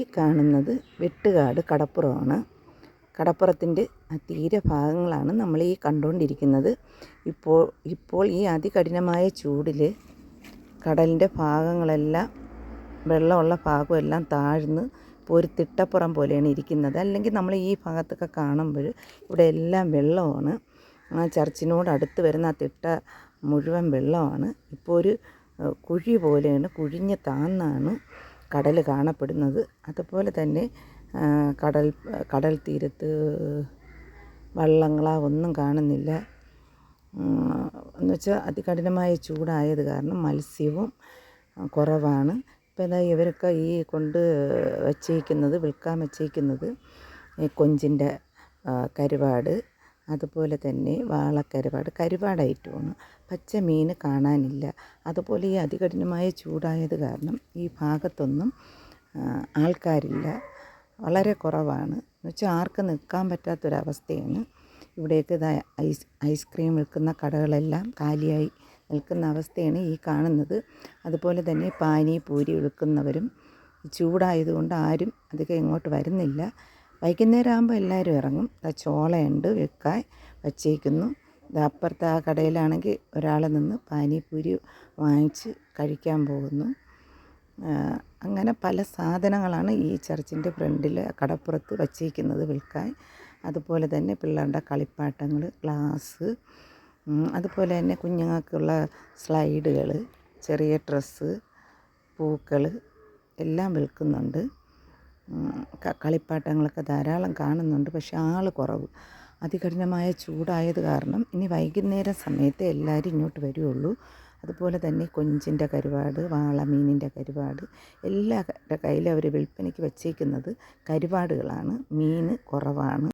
ഈ കാണുന്നത് വെട്ടുകാട് കടപ്പുറമാണ്. കടപ്പുറത്തിന്റെ തീരെ ഭാഗങ്ങളാണ് നമ്മൾ ഈ കണ്ടുകൊണ്ടിരിക്കുന്നത്. ഇപ്പോൾ ഇപ്പോൾ ഈ അതികഠിനമായ ചൂടിൽ കടലിന്റെ ഭാഗങ്ങളെല്ലാം വെള്ളമുള്ള ഭാഗമെല്ലാം താഴ്ന്ന് ഇപ്പോൾ ഒരു തിട്ടപ്പുറം പോലെയാണ് ഇരിക്കുന്നത്. അല്ലെങ്കിൽ നമ്മൾ ഈ ഭാഗത്തൊക്കെ കാണുമ്പോൾ ഇവിടെ എല്ലാം വെള്ളമാണ്. ആ ചർച്ചിനോട് അടുത്ത് വരുന്ന ആ തിട്ട മുഴുവൻ വെള്ളമാണ്. ഇപ്പോൾ ഒരു കുഴി പോലെയാണ് കുഴിഞ്ഞ് താന്നാണ്. കടൽ കാണപ്പെടുന്നത്. അതുപോലെ തന്നെ കടൽ കടൽ തീരത്ത് വള്ളങ്ങളാ ഒന്നും കാണുന്നില്ല. എന്ന് വെച്ചാൽ അതികഠിനമായ ചൂടായത് കാരണം മത്സ്യവും കുറവാണ്. ഇപ്പോൾ ഇതാ ഇവരൊക്കെ ഈ കൊണ്ട് വച്ചേക്കുന്നത് വിൽക്കാൻ വച്ചേക്കുന്നത് ഈ കൊഞ്ചിന്റെ കരുവാട്. അതുപോലെ തന്നെ വാളക്കരുപാട് കരുവാട് ഐറ്റമാണ് പച്ച മീൻ കാണാനില്ല. അതുപോലെ ഈ അതികഠിനമായ ചൂടായത് കാരണം ഈ ഭാഗത്തൊന്നും ആൾക്കാരില്ല. വളരെ കുറവാണ്. എന്നുവെച്ചാൽ ആർക്കും നിൽക്കാൻ പറ്റാത്തൊരവസ്ഥയാണ്. ഇവിടേക്ക് ഐസ് ഐസ്ക്രീം വിൽക്കുന്ന കടകളെല്ലാം കാലിയായി നിൽക്കുന്ന അവസ്ഥയാണ് ഈ കാണുന്നത്. അതുപോലെ തന്നെ പാനി പൂരി വിൽക്കുന്നവരും ചൂടായതുകൊണ്ട് ആരും അധികം ഇങ്ങോട്ട് വരുന്നില്ല. വൈകുന്നേരം ആകുമ്പോൾ എല്ലാവരും ഇറങ്ങും. ആ ചോളയുണ്ട് വിൽക്കാൻ വച്ചേക്കുന്നു. ഇത് അപ്പുറത്തെ ആ കടയിലാണെങ്കിൽ ഒരാൾ നിന്ന് പാനിപ്പൂരി വാങ്ങിച്ച് കഴിക്കാൻ പോകുന്നു. അങ്ങനെ പല സാധനങ്ങളാണ് ഈ ചർച്ചിന്റെ ഫ്രണ്ടിൽ കടപ്പുറത്ത് വച്ചേക്കുന്നത് വിൽക്കാൻ. അതുപോലെ തന്നെ പിള്ളേരുടെ കളിപ്പാട്ടങ്ങൾ ഗ്ലാസ് അതുപോലെ തന്നെ കുഞ്ഞുങ്ങൾക്കുള്ള സ്ലൈഡുകൾ ചെറിയ ഡ്രസ്സ് പൂക്കൾ എല്ലാം വിൽക്കുന്നുണ്ട്. കളിപ്പാട്ടങ്ങളൊക്കെ ധാരാളം കാണുന്നുണ്ട്. പക്ഷേ ആൾ കുറവ്. അതികഠിനമായ ചൂടായത് കാരണം ഇനി വൈകുന്നേര സമയത്ത് എല്ലാവരും ഇങ്ങോട്ട് വരികയുള്ളൂ അതുപോലെ തന്നെ കൊഞ്ചിന്റെ കരുവാട് വാളമീനിന്റെ കരുവാട് എല്ലാവരുടെ കയ്യിലും അവർ വിൽപ്പനയ്ക്ക് വച്ചേക്കുന്നത് കരുവാടുകളാണ്. മീൻ കുറവാണ്.